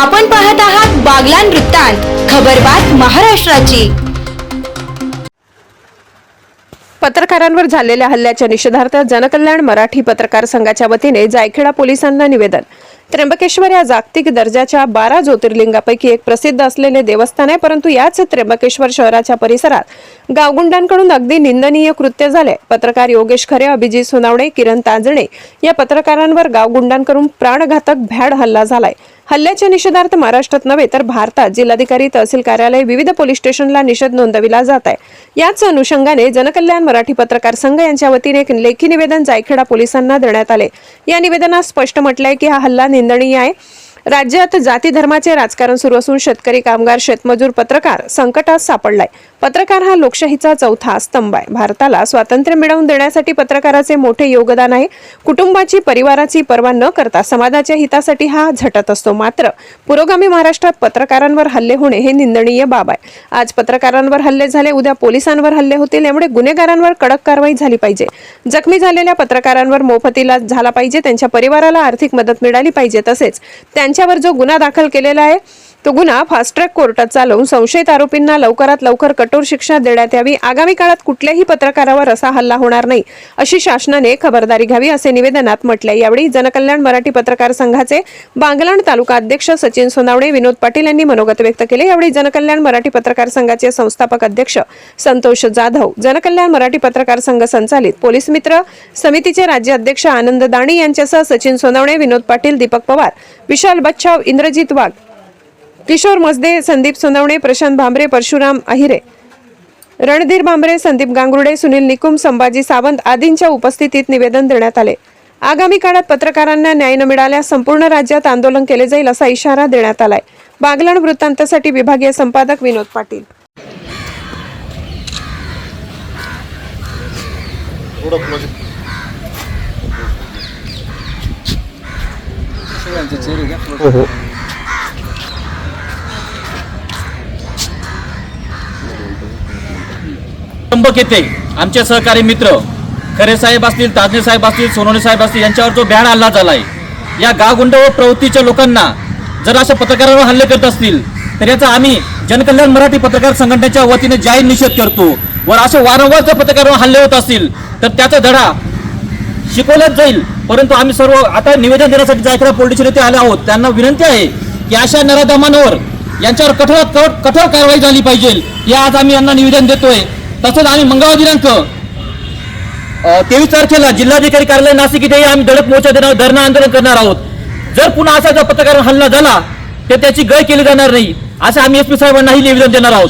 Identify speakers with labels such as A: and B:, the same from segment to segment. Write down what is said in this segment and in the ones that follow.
A: आपण पाहत आहात बागलान वृत्तांत खबरबात महाराष्ट्राची.
B: पत्रकारांवर झालेल्या हल्ल्याच्या निषेधार्थ जनकल्याण मराठी पत्रकार संघाच्या वतीने जायखेडा पोलिसांना निवेदन. त्र्यंबकेश्वर या जागतिक दर्जाच्या बारा ज्योतिर्लिंगापैकी एक प्रसिद्ध असलेले देवस्थान आहे परंतु याच त्र्यंबकेश्वर शहराच्या परिसरात गावगुंडांकडून अगदी निंदनीय कृत्य झाले. पत्रकार योगेश खरे अभिजित सोनावणे किरण तांजणे या पत्रकारांवर गावगुंडांकडून प्राणघातक भ्याड हल्ला झालाय. हल्ल्याच्या निषेधार्थ महाराष्ट्रात नव्हे तर भारतात जिल्हाधिकारी तहसील कार्यालय विविध पोलीस स्टेशनला निषेध नोंदविला जात आहे. याच अनुषंगाने जनकल्याण मराठी पत्रकार संघ यांच्या वतीने एक लेखी निवेदन जायखेडा पोलिसांना देण्यात आले. या निवेदनात स्पष्ट म्हटलंय की हा हल्ला निंदनीय आहे. राज्यात जाती धर्माचे राजकारण सुरू असून शेतकरी कामगार शेतमजूर पत्रकार संकटात सापडलाय. पत्रकार हा लोकशाहीचा चौथा स्तंभ आहे. भारताला स्वातंत्र्य मिळवून देण्यासाठी पत्रकाराचे मोठे योगदान आहे. कुटुंबाची परिवाराची पर्वा न करता समाजाच्या हितासाठी हा झटत असतो. मात्र पुरोगामी महाराष्ट्रात पत्रकारांवर हल्ले होणे हे निंदनीय बाब आहे. आज पत्रकारांवर हल्ले झाले उद्या पोलिसांवर हल्ले होतील यामुळे गुन्हेगारांवर कडक कारवाई झाली पाहिजे. जखमी झालेल्या पत्रकारांवर मोफतीला झाला पाहिजे त्यांच्या परिवाराला आर्थिक मदत मिळाली पाहिजे तसेच त्यांच्यावर जो गुन्हा दाखल केलेला आहे तो गुन्हा फास्ट ट्रॅक कोर्टात चालवून संशयित आरोपींना लवकरात लवकर कठोर शिक्षा देण्यात यावी. आगामी काळात कुठल्याही पत्रकारावर असा हल्ला होणार नाही अशी शासनाने खबरदारी घ्यावी असे निवेदनात म्हटले यावेळी जनकल्याण मराठी पत्रकार संघाचे बांगलाण तालुका अध्यक्ष सचिन सोनावणे विनोद पाटील यांनी मनोगत व्यक्त केले. यावेळी जनकल्याण मराठी पत्रकार संघाचे संस्थापक अध्यक्ष संतोष जाधव जनकल्याण मराठी पत्रकार संघ संचालित पोलीस मित्र समितीचे राज्य अध्यक्ष आनंद दाणी यांच्यासह सचिन सोनावणे विनोद पाटील दीपक पवार विशाल बच्छाव इंद्रजित वाघ किशोर मजदे संदीप सोनवणे प्रशांत भांबरे परशुराम अहिरे. रणधीर भांबरे संदीप गांगुर्डे सुनील निकुम संभाजी सावंत आदींच्या उपस्थितीत निवेदन देण्यात आले. आगामी काळात पत्रकारांना न्याय न मिळाल्यास संपूर्ण राज्यात आंदोलन केले जाईल असा इशारा देण्यात आलाय. बागलाण वृत्तांतासाठी विभागीय संपादक विनोद पाटील.
C: त्र्यंबक येथे आमचे सहकारी मित्र खरे साहेब असतील ताजने साहेब असतील सोनवणे साहेब असतील यांच्यावर जो भ्याड हल्ला झाला आहे या गावगुंड व प्रवृत्तीच्या लोकांना जर अशा पत्रकारांवर हल्ले करत असतील तर याचा आम्ही जनकल्याण मराठी पत्रकार संघटनेच्या वतीने जाहीर निषेध करतो. व असे वारंवार जर पत्रकारांवर हल्ले होत असतील तर त्याचा धडा शिकवलाच जाईल. परंतु आम्ही सर्व आता निवेदन देण्यासाठी जायकरा पोलीस स्टेशन येथे आले आहोत त्यांना विनंती आहे की अशा नराधमांवर यांच्यावर कठोर कठोर कठोर कारवाई झाली पाहिजे. हे आज आम्ही यांना निवेदन देतोय. तसंच आम्ही मंगळवार दिनांक तेवीस तारखेला जिल्हाधिकारी कार्यालय नाशिक इथे आम्ही धडक मोर्चा देणार धरणं आंदोलन करणार आहोत. जर पुन्हा असा जर पत्रकार हल्ला झाला तर त्याची गय केली जाणार नाही असं आम्ही एस पी साहेबांनाही निवेदन देणार आहोत.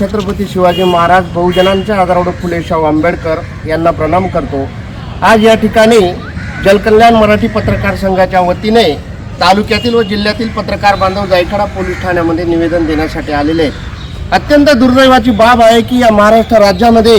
D: छत्रपती शिवाजी महाराज बहुजनांच्या आधारावर फुले शाहू आंबेडकर यांना प्रणाम करतो. आज या ठिकाणी जलकल्याण मराठी पत्रकार संघाच्या वतीने तालुक्यातील व जिल्ह्यातील पत्रकार बांधव जायखाडा पोलीस ठाण्यामध्ये निवेदन देण्यासाठी आलेले आहेत. अत्यंत दुर्दैवाची बाब आहे की या महाराष्ट्र राज्यामध्ये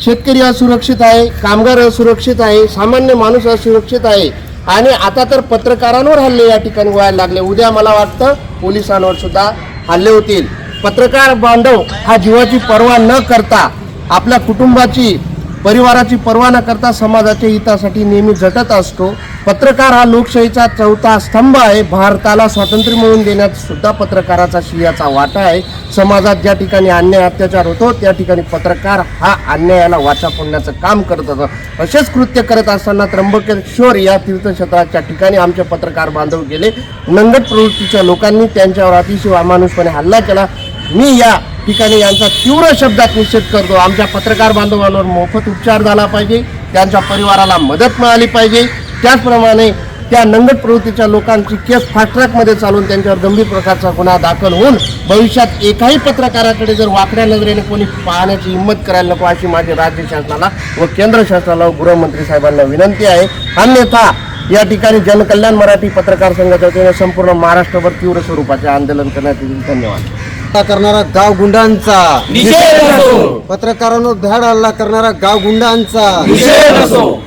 D: शेतकरी असुरक्षित आहे कामगार असुरक्षित आहे सामान्य माणूस असुरक्षित आहे. आणि आता तर पत्रकारांवर हल्ले या ठिकाणी व्हायला लागले. उद्या मला वाटतं पोलिसांवर सुद्धा हल्ले होतील. पत्रकार बांधव हा जीवाची पर्वा न करता आपल्या कुटुंबाची परिवाराची पर्वा न करता समाजाच्या हितासाठी नेहमी झटत असतो. पत्रकार हा लोकशाहीचा चौथा स्तंभ आहे. भारताला स्वातंत्र्य मिळवून देण्यात सुद्धा पत्रकाराचा शियाचा वाटा आहे. समाजात ज्या ठिकाणी अन्याय अत्याचार होतो त्या ठिकाणी पत्रकार हा अन्यायाला वाचा फोडण्याचं काम करत असतो असेच कृत्य करत असताना त्र्यंबकेश्वर या तीर्थक्षेत्राच्या ठिकाणी आमचे पत्रकार बांधव गेले. नंगट प्रवृत्तीच्या लोकांनी त्यांच्यावर अतिशय अमानुषपणे हल्ला केला. मी या ठिकाणी यांचा तीव्र शब्दात निषेध करतो. आमच्या पत्रकार बांधवांवर मोफत उपचार झाला पाहिजे. त्यांच्या परिवाराला मदत मिळाली पाहिजे. त्याचप्रमाणे त्या नंगट प्रवृत्तीच्या लोकांची केस फास्ट ट्रॅकमध्ये चालून त्यांच्यावर गंभीर प्रकारचा गुन्हा दाखल होऊन भविष्यात एकाही पत्रकाराकडे जर वाकड्या नजरेने कोणी पाहण्याची हिंमत करायला नको अशी माझी राज्य शासनाला व केंद्र शासनाला व गृहमंत्री साहेबांना विनंती आहे. अन्यथा या ठिकाणी जनकल्याण मराठी पत्रकार संघाच्या वतीने संपूर्ण महाराष्ट्रभर तीव्र स्वरूपाचे आंदोलन करण्यात येईल धन्यवाद.
E: करणारा गाव गुंडांचा.
C: निषेध असो.
E: पत्रकारांवर धाड हल्ला करणारा गाव गुंडांचा.
C: निषेध असो.